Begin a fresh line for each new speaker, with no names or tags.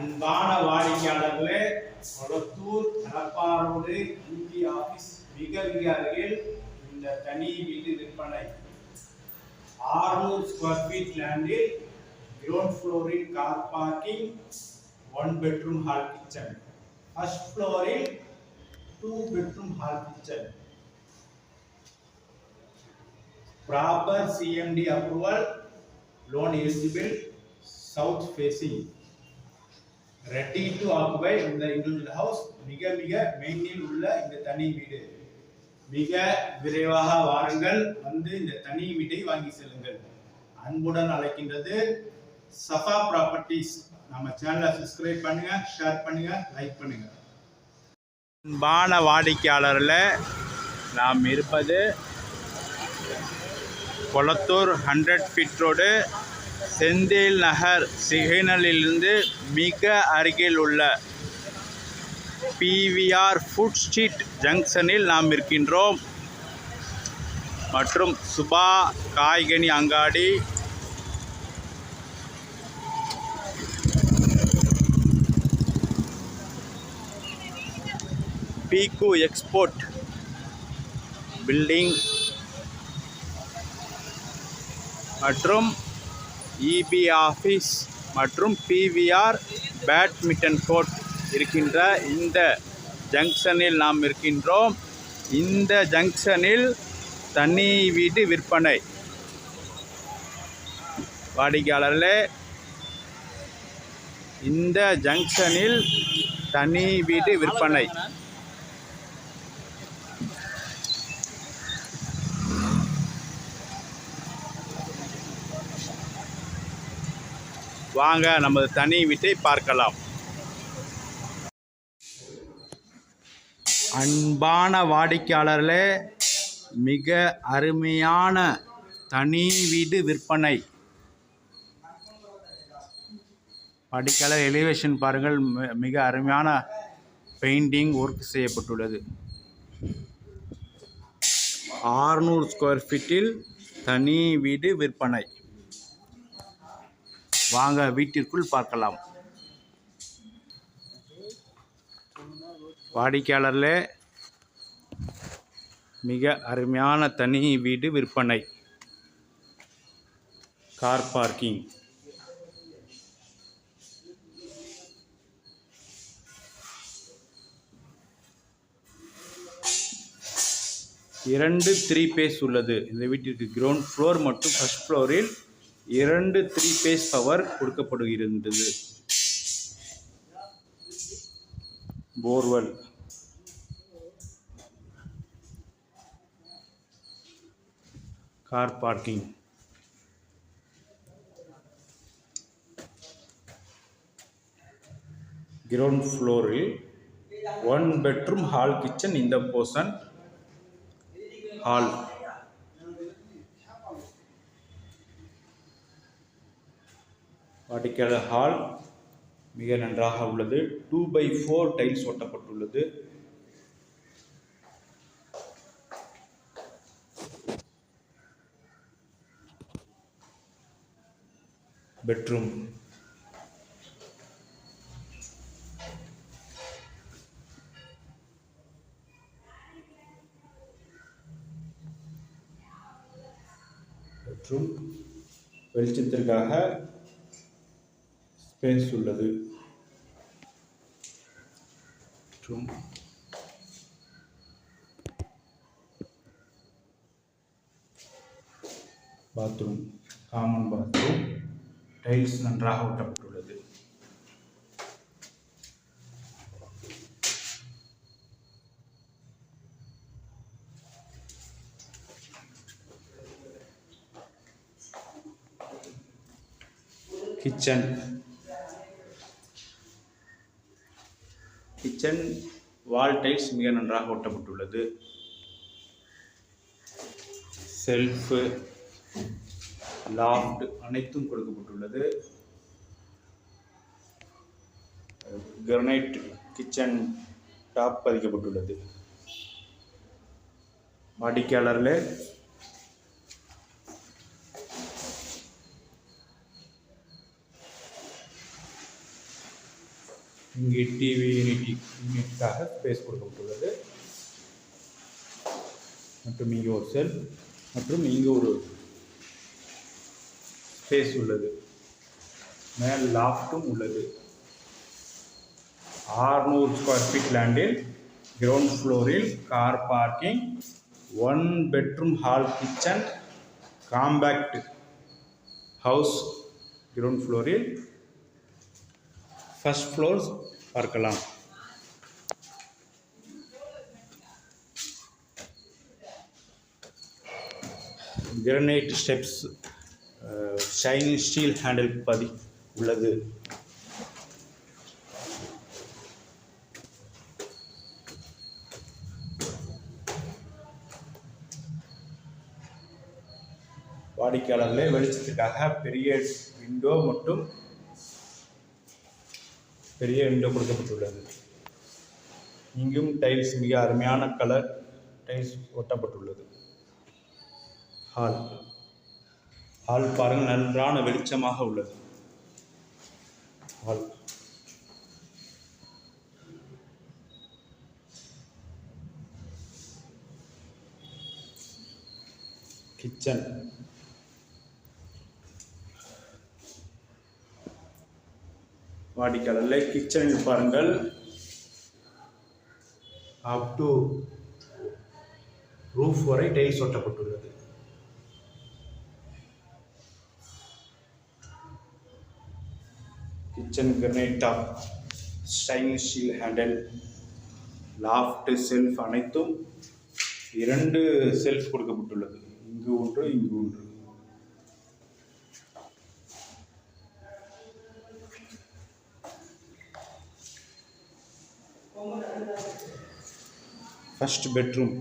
அன்பான வாடிக்கையாளர்களே கொளத்தூர் கடப்பாரோடு இந்தி ஆபீஸ் மிக மிக அருகில் இந்த தனி வீட்டு விற்பனை. ஆறுநூறு ஸ்கொயர் ஃபீட் லேண்டில் கிரவுண்ட் ஃப்ளோரில் car parking one bedroom hall kitchen first ஃப்ளோரில் two bedroom hall kitchen proper CMD approval loan eligible south facing ready to occupy இந்த இண்டிவிஜுவல் ஹவுஸ் மிக மிக மெயினில் உள்ள இந்த தனி வீடு. மிக விரைவாக வாருங்கள் வந்து இந்த தனி வீட்டை வாங்கி செல்லுங்கள். அன்புடன் அழைக்கின்றது சஃபா ப்ராப்பர்ட்டிஸ் நம்ம சேனலை சப்ஸ்கிரைப் பண்ணுங்க ஷேர் பண்ணுங்க லைக் பண்ணுங்க. அன்பான வாடிக்கையாளரில் நாம் இருப்பது Kolathur hundred feet road Senthil Nagar சிக்னலிலிருந்து மிக அருகில் உள்ள பிவிஆர் ஃபுட் ஸ்ட்ரீட் ஜங்ஷனில் நாம் இருக்கின்றோம். மற்றும் சுபா காய்கனி அங்காடி. பீக்கு எக்ஸ்போர்ட் பில்டிங். மற்றும் இபி ஆஃபீஸ் மற்றும் பிவிஆர் பேட்மிண்டன் கோர்ட் இருக்கின்ற இந்த ஜங்ஷனில் நாம் இருக்கின்றோம். இந்த ஜங்ஷனில் தனி வீடு விற்பனை. வாடிக்கையாளர்களே இந்த ஜங்ஷனில் தனி வீடு விற்பனை. வாங்க நமது தனி வீட்டை பார்க்கலாம். அன்பான வாடிக்கையாளர்களே மிக அருமையான தனி வீடு விற்பனை. வாடிக்கையாளர் எலிவேஷன் பாருங்கள் மிக அருமையான பெயிண்டிங் ஒர்க் செய்யப்பட்டுள்ளது. ஆறுநூறு ஸ்கொயர் ஃபீட்டில் தனி வீடு விற்பனை. வாங்க வீட்டிற்குள் பார்க்கலாம். வாடிக்கையாளரில் மிக அருமையான தனி வீடு விற்பனை. கார் பார்க்கிங் இரண்டு த்ரீ பேஸ் உள்ளது. இந்த வீட்டிற்கு கிரவுண்ட் ஃப்ளோர் மற்றும் ஃபர்ஸ்ட் ஃப்ளோரில் இரண்டு த்ரீ பேஸ் பவர் கொடுக்கப்படுகின்றது. போர்வெல் கார் பார்க்கிங் கிரவுண்ட் ஃப்ளோரில் ஒன் பெட்ரூம் ஹால் கிச்சன் இந்த போர்ஷன் ஹால் வாடிக்கையாளர் ஹால் மிக நன்றாக உள்ளது. டூ பை ஃபோர் டைல்ஸ் ஒட்டப்பட்டுள்ளது. பெட்ரூம் பெட்ரூம் வெளிச்சத்திற்காக ஸ்பேஸ் உள்ளது மற்றும் பாத்ரூம் காமன் பாத்ரூம் டைல்ஸ் நன்றாக ஒட்டப்பட்டுள்ளது. கிச்சன் கிச்சன் வால் டைல்ஸ் மிக நன்றாக ஒட்டப்பட்டுள்ளது. செல்ஃபு லாஃப்ட் அனைத்தும் கொடுக்கப்பட்டுள்ளது. Granite kitchen top பதிக்கப்பட்டுள்ளது. வாடிக்கையாளரில் இங்கே டிவி யூனிட்டி யூனிட்டுக்காக ஸ்பேஸ் கொடுக்கப்பட்டுள்ளது. மற்றும் இங்கே ஒரு செல் மற்றும் இங்கே ஒரு ஸ்பேஸ் உள்ளது. மேல் லாஃப்ட்டும் உள்ளது. ஆறுநூறு ஸ்கொயர் ஃபீட் லேண்டில் கிரவுண்ட் ஃப்ளோரில் car parking one bedroom hall kitchen compact house ground ஃப்ளோரில் ஃபர்ஸ்ட் ஃப்ளோர் பார்க்கலாம். Granite steps shining steel handle பதி உள்ளது. வாடிக்கையாளர்களே வெளிச்சத்துக்காக பெரிய விண்டோ மற்றும் பெரிய விண்டோ கொடுக்கப்பட்டுள்ளது. இங்கும் டைல்ஸ் மிக அருமையான கலர் டைல்ஸ் ஒட்டப்பட்டுள்ளது. ஹால் ஹால் பாருங்கள் நன்றான வெளிச்சமாக உள்ளது. ஹால் கிச்சன் வாடிக்கையாளர்களே கிச்சனில் பாருங்கள். அப் டு ரூஃப் வரை tiles ஒட்டப்பட்டுள்ளது. Kitchen granite top stainless steel handle loft shelf அனைத்தும் இரண்டு செல்ஃப் கொடுக்கப்பட்டுள்ளது. இங்கு ஒன்று இங்கு ஒன்று. First bedroom